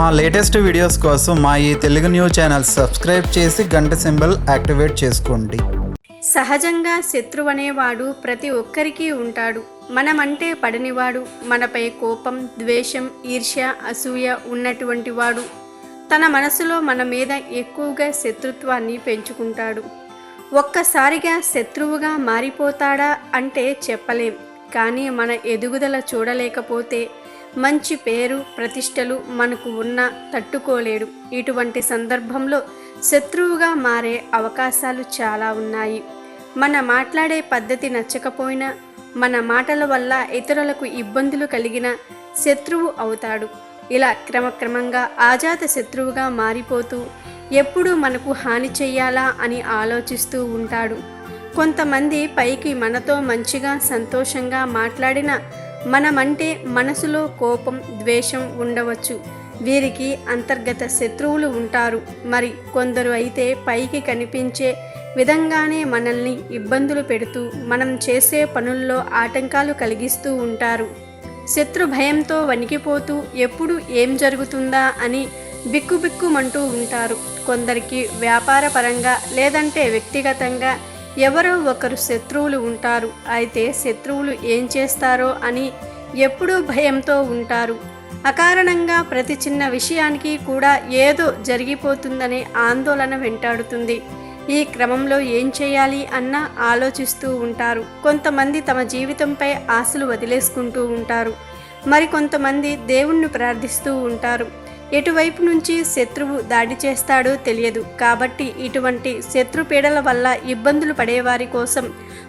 మా latest videos కోసం మా ఈ తెలుగు న్యూస్ ఛానల్ సబ్స్క్రైబ్ చేసి గంట సింబల్ యాక్టివేట్ చేసుకోండి. సహజంగా శత్రువు అనేవాడు ప్రతి ఒక్కరికి ఉంటాడు. మనమంటే పడనివాడు మనపై కోపం ద్వేషం ఈర్ష్య అసూయ ఉన్నటువంటి వాడు. తన మనసులో మన మీద ఎక్కువగా శత్రుత్వాన్ని పెంచుకుంటాడు. ఒక్కసారిగా శత్రువుగా మారిపోతాడా అంటే చెప్పలేం. కానీ మన ఎదుగుదల చూడలేకపోతే మంచి పేరు ప్రతిష్టలు మనకు ఉన్న తట్టుకోలేడు. ఇటువంటి సందర్భంలో శత్రువుగా మారే అవకాశాలు చాలా ఉన్నాయి. మన మాట్లాడే పద్ధతి నచ్చకపోయినా మన మాటల వల్ల ఇతరులకు ఇబ్బందులు కలిగిన శత్రువు అవుతాడు. ఇలా క్రమక్రమంగా ఆజాత శత్రువుగా మారిపోతూ ఎప్పుడు మనకు హాని చెయ్యాలా అని ఆలోచిస్తూ ఉంటాడు. కొంతమంది పైకి మనతో మంచిగా సంతోషంగా మాట్లాడిన మనమంటే మనసులో కోపం ద్వేషం ఉండవచ్చు. వీరికి అంతర్గత శత్రువులు ఉంటారు. మరి కొందరు అయితే పైకి కనిపించే విధంగానే మనల్ని ఇబ్బందులు పెడుతూ మనం చేసే పనుల్లో ఆటంకాలు కలిగిస్తూ ఉంటారు. శత్రు భయంతో వణికిపోతూ ఎప్పుడు ఏం జరుగుతుందా అని బిక్కుబిక్కుమంటూ ఉంటారు. కొందరికి వ్యాపారపరంగా లేదంటే వ్యక్తిగతంగా ఎవరో ఒకరు శత్రువులు ఉంటారు. అయితే శత్రువులు ఏం చేస్తారో అని ఎప్పుడూ భయంతో ఉంటారు. అకారణంగా ప్రతి చిన్న విషయానికి కూడా ఏదో జరిగిపోతుందనే ఆందోళన వెంటాడుతుంది. ఈ క్రమంలో ఏం చేయాలి అన్న ఆలోచిస్తూ ఉంటారు. కొంతమంది తమ జీవితంపై ఆశలు వదిలేసుకుంటూ ఉంటారు. మరికొంతమంది దేవుణ్ణి ప్రార్థిస్తూ ఉంటారు. ఎటువైపు నుంచి శత్రువు దాడి చేస్తాడో తెలియదు. కాబట్టి ఇటువంటి శత్రుపీడల వల్ల ఇబ్బందులు పడేవారి కోసం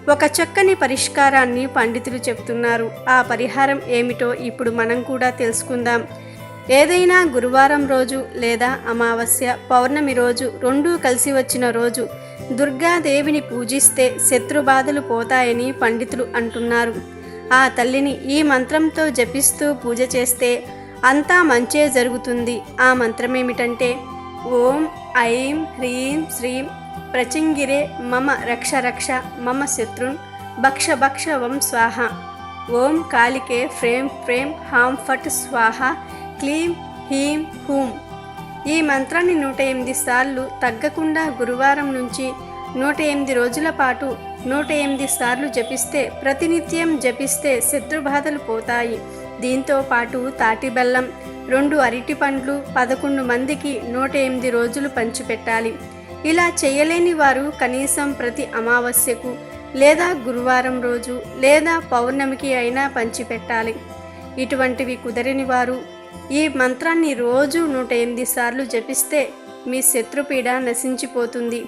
ఒక చక్కని పరిష్కారాన్ని పండితులు చెప్తున్నారు ఆ పరిహారం ఏమిటో ఇప్పుడు మనం కూడా తెలుసుకుందాం. ఏదైనా గురువారం రోజు లేదా అమావాస్య పౌర్ణమి రోజు రెండూ కలిసి వచ్చిన రోజు దుర్గాదేవిని పూజిస్తే శత్రు బాధలు పోతాయని పండితులు అంటున్నారు. ఆ తల్లిని ఈ మంత్రంతో జపిస్తూ పూజ చేస్తే అంతా మంచే జరుగుతుంది. ఆ మంత్రమేమిటంటే ఓం ఐం హ్రీం శ్రీం ప్రచింగిరే మమ రక్ష రక్ష మమ శత్రున్ భక్ష భక్ష వం స్వాహ. ఓం కాలికే ఫ్రేం ఫ్రేం హాం ఫట్ స్వాహ. క్లీం హీం హూం. ఈ మంత్రాన్ని నూట ఎనిమిది సార్లు తగ్గకుండా గురువారం నుంచి నూట ఎనిమిది రోజుల పాటు నూట ఎనిమిది సార్లు జపిస్తే ప్రతినిత్యం జపిస్తే శత్రుబాధలు పోతాయి. దీంతో పాటు తాటి బెల్లం రెండు అరటి పండ్లు పదకొండు మందికి నూట ఎనిమిది రోజులు పంచిపెట్టాలి. ఇలా చేయలేని వారు కనీసం ప్రతి అమావాస్యకు లేదా గురువారం రోజు లేదా పౌర్ణమికి అయినా పంచిపెట్టాలి. ఇటువంటివి కుదరని వారు ఈ మంత్రాన్ని రోజు నూట ఎనిమిది సార్లు జపిస్తే మీ శత్రుపీడ నశించిపోతుంది.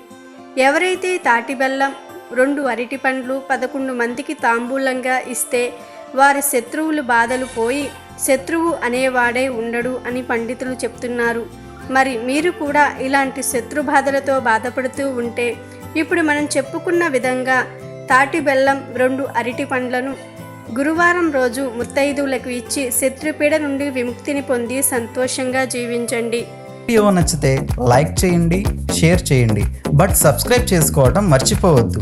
ఎవరైతే తాటి బెల్లం రెండు అరటి పండ్లు పదకొండు మందికి తాంబూలంగా ఇస్తే వారి శత్రువులు బాధలు పోయి శత్రువు అనేవాడే ఉండడు అని పండితులు చెప్తున్నారు. మరి మీరు కూడా ఇలాంటి శత్రు బాధలతో బాధపడుతూ ఉంటే ఇప్పుడు మనం చెప్పుకున్న విధంగా తాటి బెల్లం రెండు అరటి పండ్లను గురువారం రోజు ముత్తైదువులకు ఇచ్చి శత్రుపీడ నుండి విముక్తిని పొంది సంతోషంగా జీవించండి. వీడియో నచ్చితే లైక్ చేయండి షేర్ చేయండి. బట్ సబ్స్క్రైబ్ చేసుకోవడం మర్చిపోవద్దు.